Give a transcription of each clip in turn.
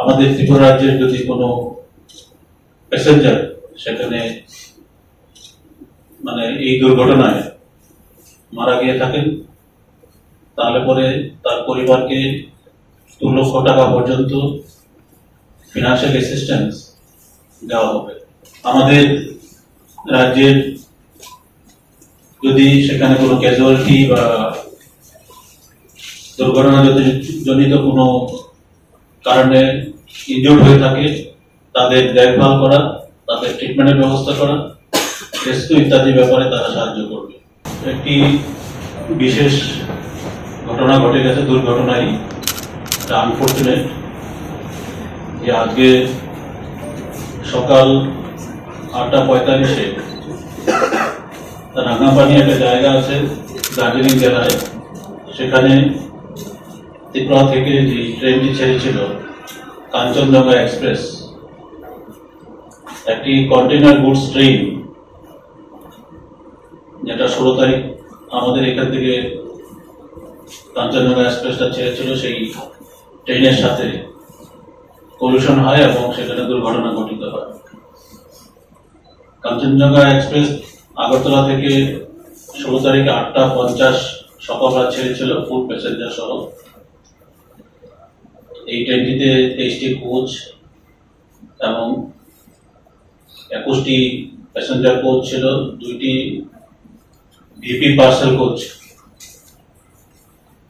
আমাদের ত্রিপুরা রাজ্যের যদি কোনো প্যাসেঞ্জার সেখানে মানে এই দুর্ঘটনায় মারা গিয়ে থাকেন, তাহলে পরে তার পরিবারকে দু লক্ষ টাকা পর্যন্ত ফিনান্সিয়াল অ্যাসিস্ট্যান্স দেওয়া হবে। আমাদের রাজ্যের যদি সেখানে কোনো ক্যাজুয়ালিটি বা দুর্ঘটনা জনিত কোনো কারণে ইনজোর্ড হয়ে থাকে, তাদের দেখভাল করা, তাদের ট্রিটমেন্টের ব্যবস্থা করা রেস্কিউ ইত্যাদি ব্যাপারে তারা সাহায্য করবে। একটি বিশেষ ঘটনা ঘটে গেছে দুর্ঘটনাই আনফর্চুনেট যে আজকে সকাল আটটা পঁয়তাল্লিশে রাঙাপানি একটা জায়গা আছে, দার্জিলিং জেলায়। সেখানে ত্রিপুরা থেকে যে ট্রেনটি ছেড়েছিল কাঞ্চনজঙ্ঘা এক্সপ্রেস, একটি কন্টেনার গুডস ট্রেন, যেটা ষোলো তারিখ আমাদের এখান থেকে কাঞ্চনজঙ্ঘা এক্সপ্রেসটা ছেড়েছিল, সেই ট্রেনের সাথে পলিউশন হয় এবং সেখানে দুর্ঘটনা ঘটিত হয়। কাঞ্চনজঙ্ঘা এক্সপ্রেস আগরতলা থেকে ষোলো তারিখে আটটা পঞ্চাশ সকালবেলা ছেড়েছিল ফুড প্যাসেঞ্জার সহ। এই ট্রেনটিতে তেইশটি কোচ এবং একুশটি প্যাসেঞ্জার কোচ ছিল, দুইটি ভিপি পার্সেল কোচ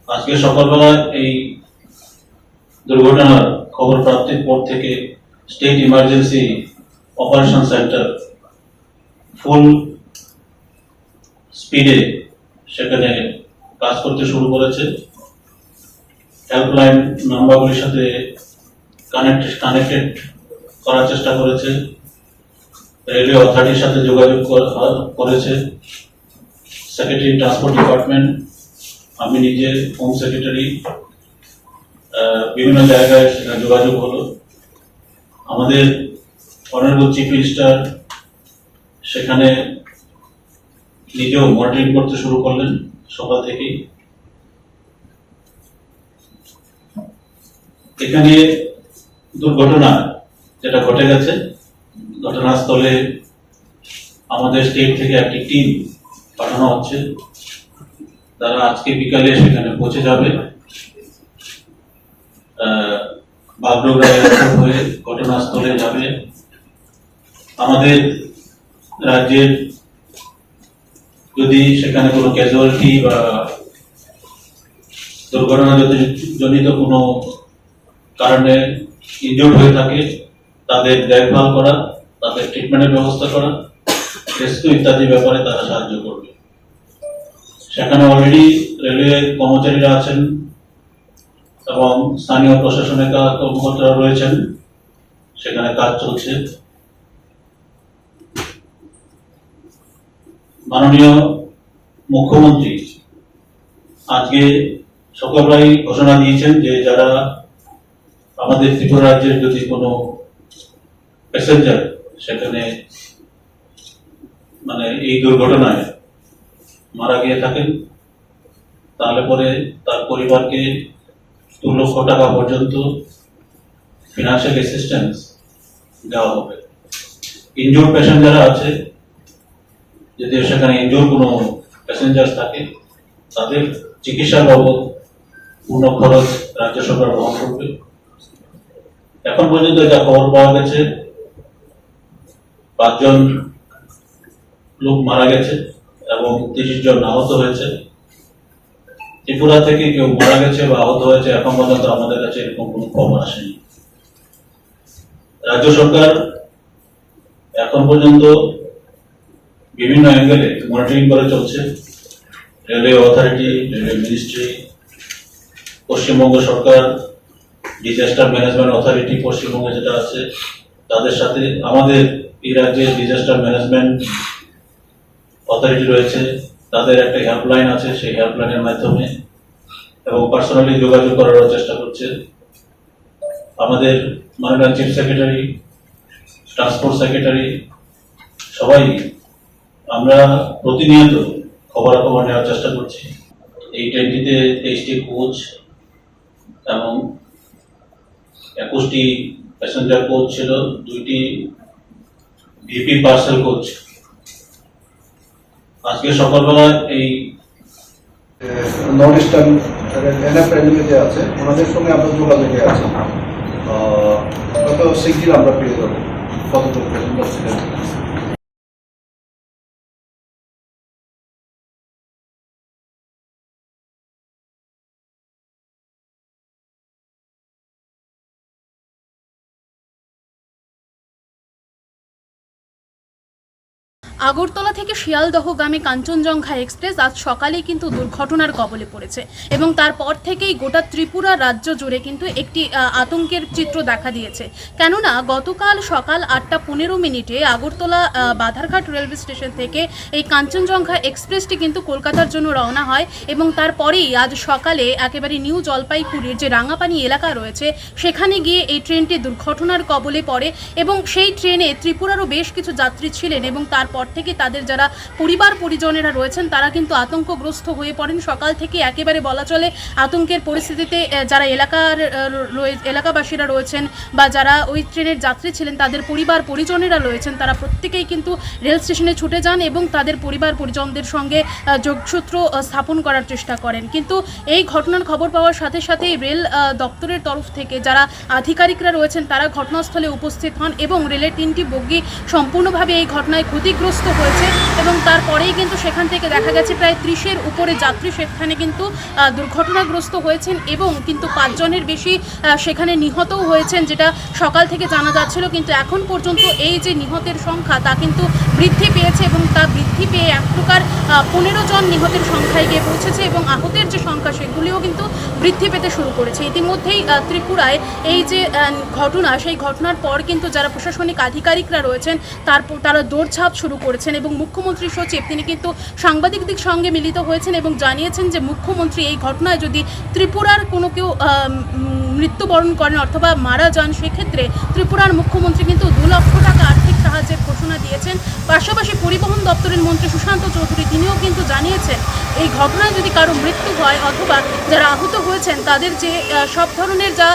আজকে সকালবেলা এই দুর্ঘটনার খবর প্রাপ্তির পর থেকে state emergency operation centre full স্পিডে সেখানে কাজ করতে শুরু করেছে। হেল্পলাইন নাম্বারগুলির সাথে কানেক্ট কানেক্টেড করার চেষ্টা করেছে। রেলওয়ে অথরিটির সাথে যোগাযোগ কর- করেছে। সেক্রেটারি ট্রান্সপোর্ট ডিপার্টমেন্ট আমি নিজে হোম সেক্রেটারি বিভিন্ন জায়গায় যোগাযোগ হলো। আমাদের অনারেবল চিফ মিনিস্টার সেখানে নিজেও মনিটরিং করতে শুরু করলেন সকাল থেকেই। এখানে দুর্ঘটনা যেটা ঘটে গেছে, ঘটনাস্থলে আমাদের স্টেট থেকে একটি টিম পাঠানো হচ্ছে। তারা আজকে বিকালে সেখানে পৌঁছে যাবে। হয়ে ঘটনাস্থলে যাবে। আমাদের রাজ্যের যদি সেখানে কোনো ক্যাজুয়ালিটি বা দুর্ঘটনা জনিত কোনো কারণে ইনজোর্ড হয়ে থাকে, তাদের দেখভাল করা, তাদের ট্রিটমেন্টের ব্যবস্থা করা রেস্কিউ ইত্যাদি ব্যাপারে তারা সাহায্য করবে। সেখানে অলরেডি রেলওয়ে কর্মচারীরা আছেন এবং স্থানীয় প্রশাসনের কর্মকর্তারা রয়েছেন। সেখানে কাজ চলছে। মাননীয় মুখ্যমন্ত্রী আজকে সকালবেলায় ঘোষণা দিয়েছেন যে যারা আমাদের ত্রিপুরা রাজ্যের যদি কোনো প্যাসেঞ্জার সেখানে মানে এই দুর্ঘটনায় মারা গিয়ে থাকেন, তাহলে পরে তার পরিবারকে দু লক্ষ টাকা পর্যন্ত ফিনান্সিয়াল অ্যাসিস্ট্যান্স দেওয়া হবে। ইনজোর প্যাসেঞ্জার আছে যদি সেখানে ইনজোর কোনো প্যাসেঞ্জার থাকে, তাদের চিকিৎসা বাবদ পূর্ণ খরচ রাজ্য সরকার বহন করবে। এখন পর্যন্ত যা খবর পাওয়া গেছে, পাঁচজন লোক মারা গেছে এবং তিরিশ জন আহত হয়েছে। ত্রিপুরা থেকে কেউ মারা গেছে বা আহত হয়েছে, এখন পর্যন্ত আমাদের কাছে এরকম কোনো খবর আসেনি। রাজ্য সরকার এখন পর্যন্ত বিভিন্ন অ্যাঙ্গেলে মনিটরিং করে চলছে। Railway authority railway ministry Paschimbanga সরকার ডিজাস্টার ম্যানেজমেন্ট অথরিটি পশ্চিমবঙ্গে যেটা আছে, তাদের সাথে আমাদের এই রাজ্যে ডিজাস্টার ম্যানেজমেন্ট অথরিটি রয়েছে। তাদের একটা হেল্পলাইন আছে, সেই হেল্পলাইনের মাধ্যমে এবং পার্সোনালি যোগাযোগ করার চেষ্টা করছে। আমাদের মাননীয় চিফ সেক্রেটারি ট্রান্সপোর্ট সেক্রেটারি সবাই আমরা প্রতিনিয়ত খবরাখবর নেওয়ার চেষ্টা করছি। এই ট্রেনটিতে তেইশটি কোচ এবং একুশটি প্যাসেঞ্জার কোচ ছিল, দুইটি ভিপি পার্সেল কোচ আজকে সকালবেলা এই নর্থ ইস্টার্ন এনএফ রেলওয়ে যে আছে। ওনাদের সঙ্গে আমরা যোগাযোগে আছি। হয়তো শিগগির আমরা পেয়ে যাব। কতজন আগরতলা থেকে শিয়ালদহগামী কাঞ্চনজঙ্ঘা এক্সপ্রেস আজ সকালেই কিন্তু দুর্ঘটনার কবলে পড়েছে এবং তারপর থেকেই গোটা ত্রিপুরা রাজ্য জুড়ে কিন্তু একটি আতঙ্কের চিত্র দেখা দিয়েছে। কেননা গতকাল সকাল আটটা পনেরো মিনিটে আগরতলা বাধারঘাট রেলওয়ে স্টেশন থেকে এই কাঞ্চনজঙ্ঘা এক্সপ্রেসটি কিন্তু কলকাতার জন্য রওনা হয় এবং তারপরেই আজ সকালে একেবারে নিউ জলপাইগুড়ির যে রাঙাপানি এলাকা রয়েছে, সেখানে গিয়ে এই ট্রেনটি দুর্ঘটনার কবলে পড়ে এবং সেই ট্রেনে ত্রিপুরারও বেশ কিছু যাত্রী ছিলেন এবং তারপর থেকে তাদের যারা পরিবার পরিজনেরা রয়েছেন, তারা কিন্তু আতঙ্কগ্রস্ত হয়ে পড়েন। সকাল থেকে একেবারে বলা চলে আতঙ্কের পরিস্থিতিতে যারা এলাকার এলাকাবাসীরা রয়েছেন বা যারা ওই ট্রেনের যাত্রী ছিলেন, তাদের পরিবার পরিজনেরা রয়েছেন, তারা প্রত্যেকেই কিন্তু রেল স্টেশনে ছুটে যান এবং তাদের পরিবার পরিজনদের সঙ্গে যোগসূত্র স্থাপন করার চেষ্টা করেন। কিন্তু এই ঘটনার খবর পাওয়ার সাথে সাথেই রেল দপ্তরের তরফ থেকে যারা আধিকারিকরা রয়েছেন, তারা ঘটনাস্থলে উপস্থিত হন এবং রেলের তিনটি বগি সম্পূর্ণভাবে এই ঘটনায় ক্ষতিগ্রস্ত হয়েছে। এবং তারপরেই কিন্তু সেখান থেকে দেখা গেছে প্রায় ত্রিশের উপরে যাত্রী সেখানে কিন্তু দুর্ঘটনাগ্রস্ত হয়েছেন এবং কিন্তু পাঁচজনের বেশি সেখানে নিহতও হয়েছেন যেটা সকাল থেকে জানা যাচ্ছিল। কিন্তু এখন পর্যন্ত এই যে নিহতের সংখ্যা তা কিন্তু বৃদ্ধি পেয়েছে এবং তা বৃদ্ধি পেয়ে এক প্রকার পনেরো জন নিহতের সংখ্যায় গিয়ে পৌঁছেছে এবং আহতের যে সংখ্যা সেগুলিও কিন্তু বৃদ্ধি পেতে শুরু করেছে। ইতিমধ্যেই ত্রিপুরায় এই যে ঘটনা, সেই ঘটনার পর কিন্তু যারা প্রশাসনিক আধিকারিকরা রয়েছেন তারপর তারা দৌড়ঝাঁপ শুরু করেছেন এবং মুখ্যমন্ত্রী সচিব, তিনি কিন্তু সাংবাদিকদের সঙ্গে মিলিত হয়েছেন এবং জানিয়েছেন যে মুখ্যমন্ত্রী এই ঘটনায় যদি ত্রিপুরার কোনো কেউ মৃত্যুবরণ করেন অথবা মারা যান, সেক্ষেত্রে ত্রিপুরার মুখ্যমন্ত্রী কিন্তু দু লক্ষ টাকা আর্থিক সাহায্যের ঘোষণা দিয়েছেন। পাশাপাশি পরিবহন দপ্তরের মন্ত্রী সুশান্ত চৌধুরী, তিনিও কিন্তু জানিয়েছেন, এই ঘটনায় যদি কারও মৃত্যু হয় অথবা যারা আহত হয়েছেন, তাদের যে সব ধরনের যা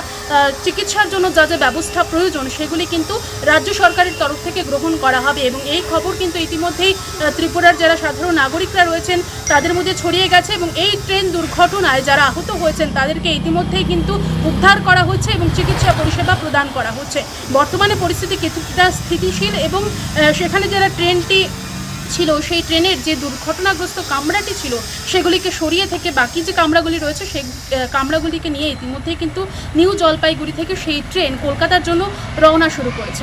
চিকিৎসার জন্য যা যা ব্যবস্থা প্রয়োজন, সেগুলি কিন্তু রাজ্য সরকারের তরফ থেকে গ্রহণ করা হবে এবং এই খবর কিন্তু ইতিমধ্যেই ত্রিপুরার যারা সাধারণ নাগরিকরা রয়েছেন, তাদের মধ্যে ছড়িয়ে গেছে এবং এই ট্রেন দুর্ঘটনায় যারা আহত হয়েছেন, তাদেরকে ইতিমধ্যেই কিন্তু উদ্ধার করা হচ্ছে এবং চিকিৎসা পরিষেবা প্রদান করা হচ্ছে। বর্তমানে পরিস্থিতি কিছুটা স্থিতিশীল এবং সেখানে যারা ট্রেনটি ছিল, সেই ট্রেনের যে দুর্ঘটনাগ্রস্ত কামরাটি ছিল, সেগুলিকে সরিয়ে থেকে বাকি যে কামরাগুলি রয়েছে সেই কামরাগুলিকে নিয়ে ইতিমধ্যেই কিন্তু নিউ জলপাইগুড়ি থেকে সেই ট্রেন কলকাতার জন্য রওনা শুরু করেছে।